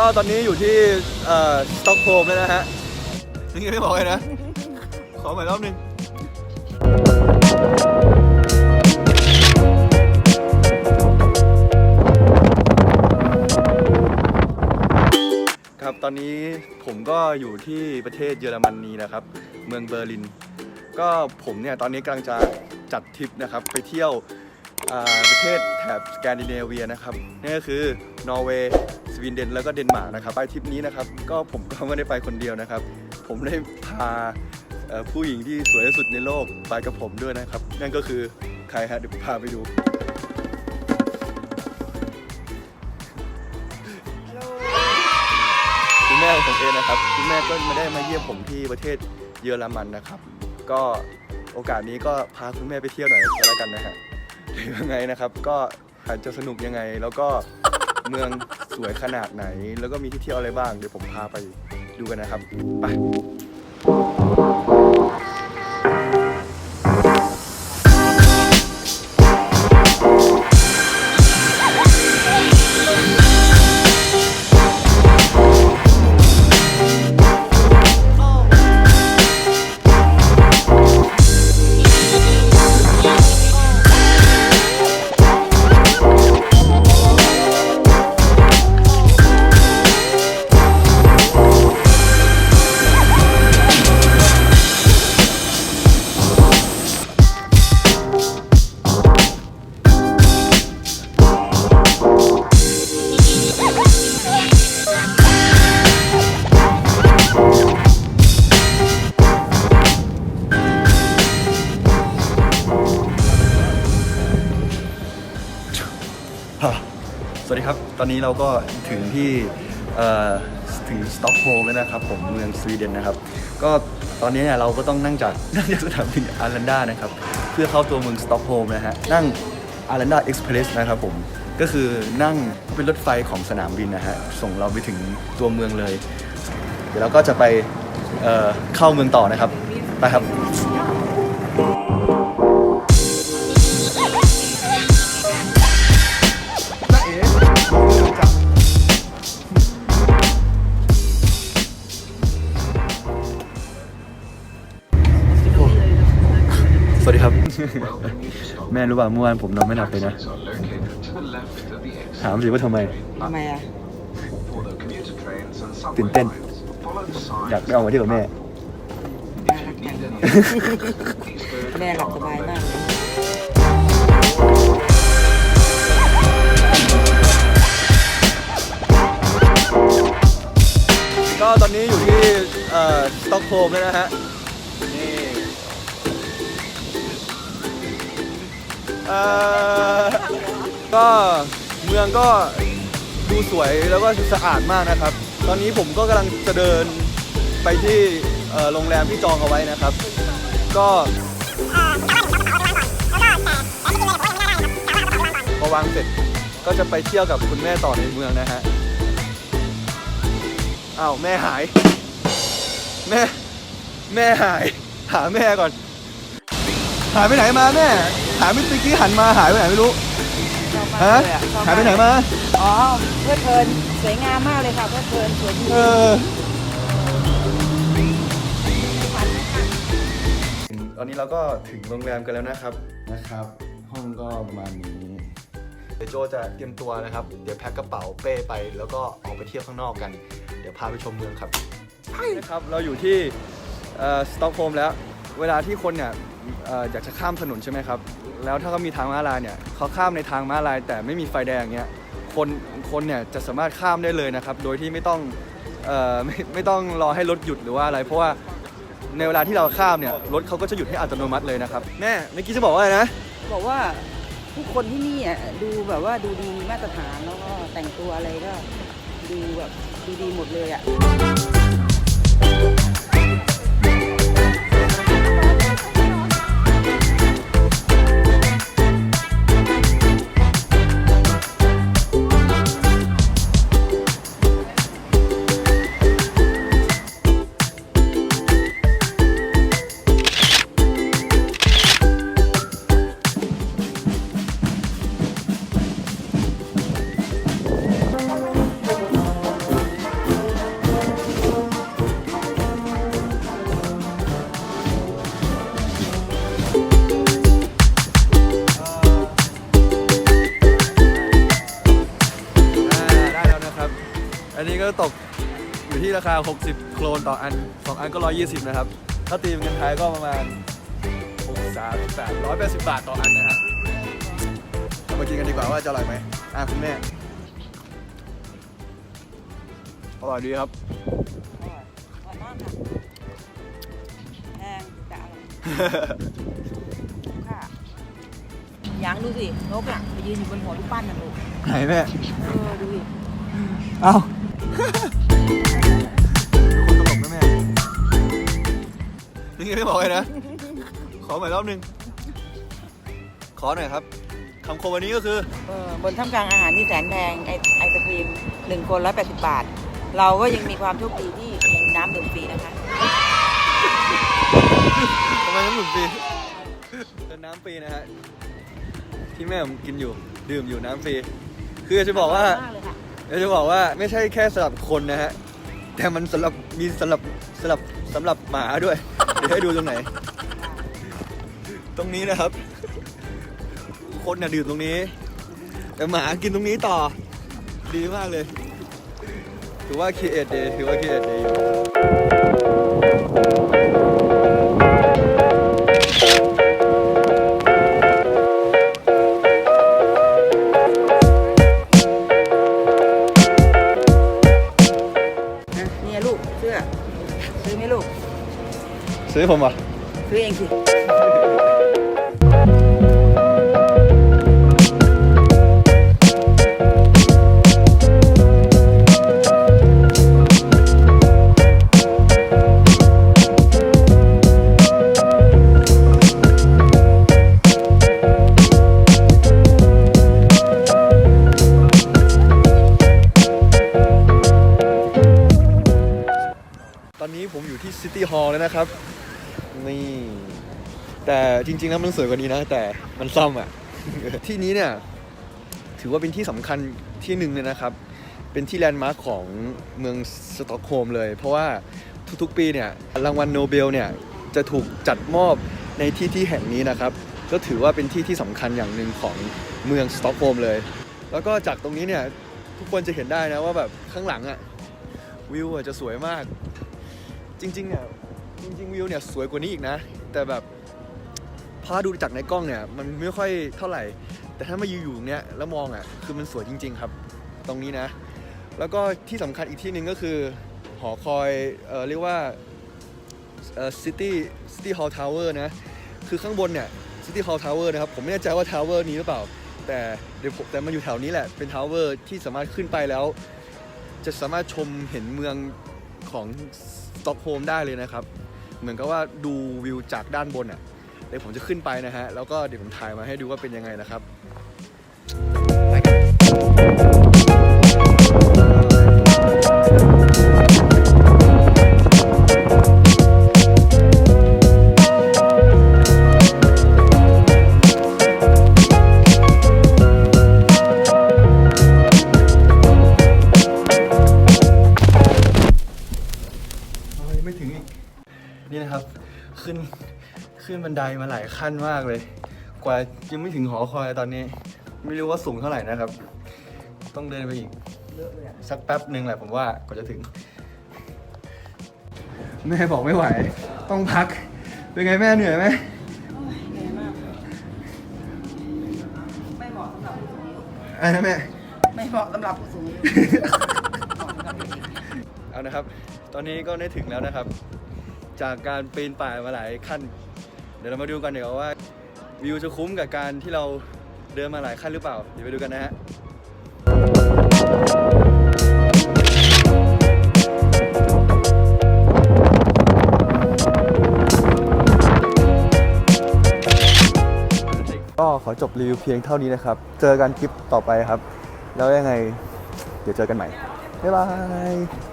ก็ตอนนี้อยู่ที่เอ่อสต็อกโฮล์มแล้วนะฮะยังไม่บอกเลยนะ ขอใหม่รอบหนึง ครับตอนนี้ผมก็อยู่ที่ประเทศเยอรมนีนะครับ เมืองเบอร์ลิน ก็ผมเนี่ยตอนนี้กำลังจะจัดทริปนะครับ ไปเที่ยวอ่าประเทศแถบสแกนดิเนเวียนะครับนั่นก็คือนอร์เวย์ส วีเดนแล้วก็เดนมาร์กนะครับไปทริปนี้นะครับก็ผมก็ไม่ได้ไปคนเดียวนะครับ ผมได้พาผู้หญิงที่สวยที่สุดในโลกไปกับผมด้วยนะครับ นั่นก็คือใครฮะเดี๋ยวพาไปดูคุณแม่ของผมเองนะครับคุณแม่ก็ไม่ได้มาเยี่ยมผมที่ประเทศเยอรมันนะครับ ก็โอกาสนี้ก็พาคุณแม่ไปเที่ยวหน่อยก็แล้วกันนะฮะยังไงนะครับ ก็อาจจะสนุกยังไงแล้วก็ เมืองสวยขนาดไหน แล้วก็มีที่เที่ยวอะไรบ้าง เดี๋ยวผมพาไปดูกันนะครับ ไป ตอนนี้เราก็ถึงที่ถึงสต็อกโฮล์มแล้วนะครับผมเมืองสวีเดนนะครับ ก็ตอนนี้เนี่ยเราก็ต้องนั่งจากนั่งจากสนามบินอารันดานะครับ เพื่อเข้าตัวเมืองสต็อกโฮล์มนะฮะนั่งอารันดาเอ็กซ์เพรสนะครับผมก็คือนั่งเป็นรถไฟของสนามบินนะฮะส่งเราไปถึงตัวเมืองเลย เดี๋ยวเราก็จะไปเเข้าเมืองต่อนะครับไปครับ แม่รู้ป่ะเมื่อวานผมนอนไม่หลับเลยนะ ถามสิว่าทำไม ทำไมอะ ตื่นเต้น อยากไปเอามาเที่ยวกับแม่ แม่หลับสบายมากเลยก็ตอนนี้อยู่ที่เอ่อสต็อกโฮล์มแล้วนะฮะ นี่ เอ่อก็เมืองก็ดูสวยแล้วก็สะอาดมากนะครับ ตอนนี้ผมก็กำลังจะเดินไปที่เอ่อโรงแรมที่จองเอาไว้นะครับ ก็พอวางเสร็จก็จะไปเที่ยวกับคุณแม่ต่อในเมืองนะฮะอ้าวแม่หาย แม่ แม่หาย หาแม่ก่อน หายไปไหนมาแม่ หายไปตะกี้หันมาหายไปไหนไม่รู้ชอบมากฮะเลยอะชอบหายไปไหนมา อ๋อเพลิดเพลินสวยงามมากเลยค่ะเพลิดเพลินสวยจริงเออ ตอนนี้เราก็ถึงโรงแรมกันแล้วนะครับ นะครับ ห้องก็ประมาณนี้เดี๋ยวโจจะเตรียมตัวนะครับ เดี๋ยวแพ็คกระเป๋าเป้ไป แล้วก็ออกไปเที่ยวข้างนอกกัน เดี๋ยวพาไปชมเมืองครับ ใช่นะครับ เราอยู่ที่สต็อกโฮล์มแล้ว เวลาที่คนเนี่ยเอ่ออยากจะข้ามถนนใช่ไหมครับ แล้วถ้าเขามีทางม้าลายเนี่ยเขาข้ามในทางม้าลาย แต่ไม่มีไฟแดงเงี้ยคนคนเนี่ยจะสามารถข้ามได้เลยนะครับ โดยที่ไม่ต้องเอ่อไม่ไม่ต้องรอให้รถหยุดหรือว่าอะไร เพราะว่าในเวลาที่เราข้ามเนี่ยรถเขาก็จะหยุดให้อัตโนมัติเลยนะครับแม่เมื่อกี้จะบอกว่าอะไรนะ บอกว่าผู้คนที่นี่อะดูแบบว่าดูดีมีมาตรฐานแล้วก็แต่งตัวอะไรก็ ดูแบบดูดีหมดเลยอะ อันนี้ก็ตกอยู่ที่ราคา 60 โครนต่ออัน 2 อันก็ 120 นะครับ ถ้าตีเป็นเงินไทยก็ประมาณ68 180 บาทต่ออันนะฮะเรามากินกันดีกว่าว่าจะอร่อยไหมอะคุณแม่อร่อยดีครับอร่อยอร่อยมากค่ะแพงแต่อร่อยค่ะยางดูสินกอะไปยืนอยู่บนหัวลูกปั้นน่ะลูกไหนแม่ เออดูดิ เอ้า คนตลกนะแม่นี่ไงไม่บอกเลยนะ ขอใหม่รอบหนึง ขอหน่อยครับคำคมวันนี้ก็คือ เออบนท่ามกลางอาหารที่แสนแพงไอไอศครีมหนึ่งคนร้อยแปดสิบบาท เราก็ยังมีความโชคดีที่มีน้ำดื่มฟรีนะคะ ทำไมน้ำดื่มฟรีเป็นน้ำฟรีนะฮะที่แม่ผมกินอยู่ ดื่มอยู่น้ำฟรีคือจะบอกว่ามากเลยค่ะ จะบอกว่าไม่ใช่แค่สำหรับคนนะฮะ แต่มันสำหรับมีสำหรับสำหรับสำหรับหมาด้วย เดี๋ยวให้ดูตรงไหน ตรงนี้นะครับ คนน่ะดื่มตรงนี้ แต่หมากินตรงนี้ต่อ ดีมากเลย ถือว่าคีเอทเดย์ถือว่าคีเอทเดย์อยู่ ซื้อผมอะซื้อเองสิตอนนี้ผมอยู่ที่ซิตี้ฮอลล์แล้วนะครับนี่ แต่จริงๆแล้วมันสวยกว่านี้นะ แต่มันซ่อมอะ ที่นี้เนี่ย ถือว่าเป็นที่สำคัญที่หนึ่งเลยนะครับ เป็นที่แลนด์มาร์คของเมืองสต็อกโฮล์มเลย เพราะว่าทุกๆปีเนี่ยรางวัลโนเบลเนี่ยจะถูกจัดมอบในที่ที่แห่งนี้นะครับ ก็ถือว่าเป็นที่ที่สำคัญอย่างหนึ่งของเมืองสต็อกโฮล์มเลย แล้วก็จากตรงนี้เนี่ยทุกคนจะเห็นได้นะว่าแบบข้างหลังอะวิวอะจะสวยมาก จริงๆเนี่ยจริงๆวิวเนี่ยสวยกว่านี้อีกนะ แต่แบบ พอดูจากในกล้องเนี่ยมันไม่ค่อยเท่าไหร่ แต่ถ้ามายืนอยู่ตรงเนี้ยแล้วมองอะคือมันสวยจริง ๆ ครับ ตรงนี้นะ แล้วก็ที่สำคัญอีกที่หนึ่งก็คือ หอคอยเอ่อเรียกว่าเอ่อ City City Hall Tower นะ คือข้างบนเนี่ย City Hall Tower นะครับ ผมไม่แน่ใจว่า Tower นี้หรือเปล่า แต่เดี๋ยวผมแต่มันอยู่แถวนี้แหละ เป็น Tower ที่สามารถขึ้นไปแล้ว จะสามารถชมเห็นเมืองของสต็อกโฮล์มได้เลยนะครับ เหมือนกับว่าดูวิวจากด้านบนอะ เดี๋ยวผมจะขึ้นไปนะฮะ แล้วก็เดี๋ยวผมถ่ายมาให้ดูว่าเป็นยังไงนะครับไปกัน นบันไดมาหลายขั้นมากเลย กว่ายังไม่ถึงหอคอยตอนนี้ ไม่รู้ว่าสูงเท่าไหร่นะครับ ต้องเดินไปอีกเยอะเลยอะสักแป๊บหนึ่งแหละผมว่ากว่าจะถึง แม่บอกไม่ไหว ต้องพัก เป็นไงแม่เหนื่อยไหมโอ้ยเหนื่อยมากไม่เหมาะสำหรับผู้สูงอายุอะนะแม่ ไม่เหมาะสำหรับผู้สูงอายุเหมาะสำหรับเด็กเอานะครับ ตอนนี้ก็ได้ถึงแล้วนะครับ จากการปีนป่ายมาหลายขั้น เดี๋ยวเรามาดูกันเดี๋ยวาว่าวิวจะคุ้มกับการที่เราเดินมาหลายขั้นหรือเปล่า เดี๋ยวไปดูกันนะฮะ ก็ขอจบรีวิวเพียงเท่านี้นะครับ เจอกันคลิปต่อไปครับ แล้วยังไง เดี๋ยวเจอกันใหม่ บ๊ายบาย